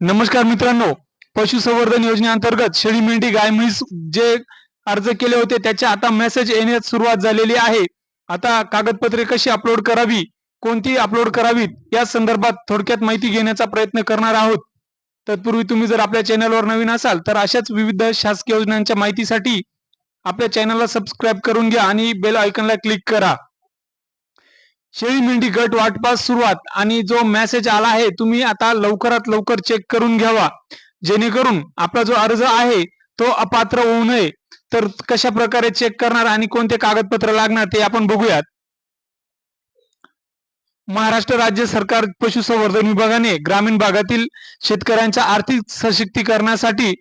नमस्कार मित्रांनो पशुसंवर्धन योजनेअंतर्गत शेळी मेंढी गाय म्हैस जे अर्ज केले होते त्याचे आता मेसेज येण्यास सुरुवात झालेली आहे. आता कागदपत्रे कशी अपलोड करावी कोणती अपलोड करावीत या संदर्भात थोडक्यात माहिती घेण्याचा प्रयत्न करणार आहोत. तत्पूर्वी तुम्ही जर आपल्या चॅनलवर नवीन असाल तर अशाच विविध शासकीय योजनांच्या माहितीसाठी आपल्या चॅनलला सबस्क्राईब करून घ्या आणि बेल आयकॉनला क्लिक करा. शेळी मेंढी गट वाटपास सुरुवात आणि जो मेसेज आला आहे तुम्ही आता लवकरात लवकर चेक करून घ्यावा. जेणेकरून आपला जो अर्ज आहे तो अपात्र होऊ नये. तर कशा प्रकारे चेक करणार आणि कोणते कागदपत्र लागणार ते आपण बघूयात. महाराष्ट्र राज्य सरकार पशुसंवर्धन विभागाने ग्रामीण भागातील शेतकऱ्यांच्या आर्थिक सशक्तीकरणासाठी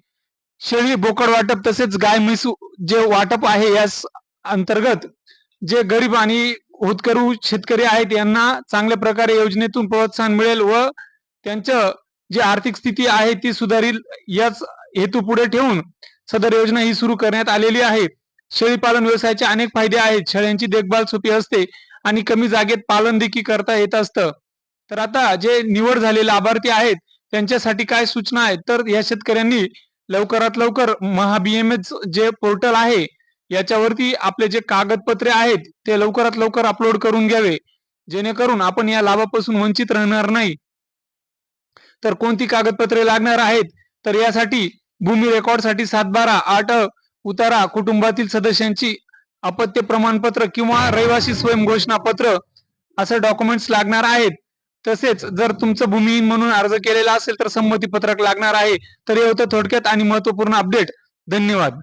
शेळी बोकड वाटप तसेच गाय म्हैस जे वाटप आहे यास अंतर्गत जे गरीब आणि होतकरू शेतकरी आहेत यांना चांगल्या प्रकारे योजनेतून प्रोत्साहन मिळेल व त्यांचं जी आर्थिक स्थिती आहे ती सुधारील याच हेतू पुढे ठेवून सदर योजना ही सुरू करण्यात आलेली आहे. शेळी पालन व्यवसायाचे अनेक फायदे आहेत. शेळ्यांची देखभाल सोपी असते आणि कमी जागेत पालन देखील करता येत असतं. तर आता जे निवड झालेले लाभार्थी आहेत त्यांच्यासाठी काय सूचना आहेत? तर या शेतकऱ्यांनी लवकरात लवकर महाबीएमएच जे पोर्टल आहे याच्यावरती आपले जे कागदपत्रे आहेत ते लवकरात लवकर अपलोड करून घ्यावे. जेणेकरून आपण या लाभापासून वंचित राहणार नाही. तर कोणती कागदपत्रे लागणार आहेत? तर यासाठी भूमी रेकॉर्डसाठी सातबारा आठ उतारा कुटुंबातील सदस्यांची अपत्य प्रमाणपत्र किंवा रहिवासी स्वयंघोषणा पत्र असं डॉक्युमेंट्स लागणार आहेत. तसेच जर तुमचं भूमिहीन म्हणून अर्ज केलेला असेल तर संमती पत्रक लागणार आहे. तर हे होतं थोडक्यात आणि महत्त्वपूर्ण अपडेट धन्यवाद.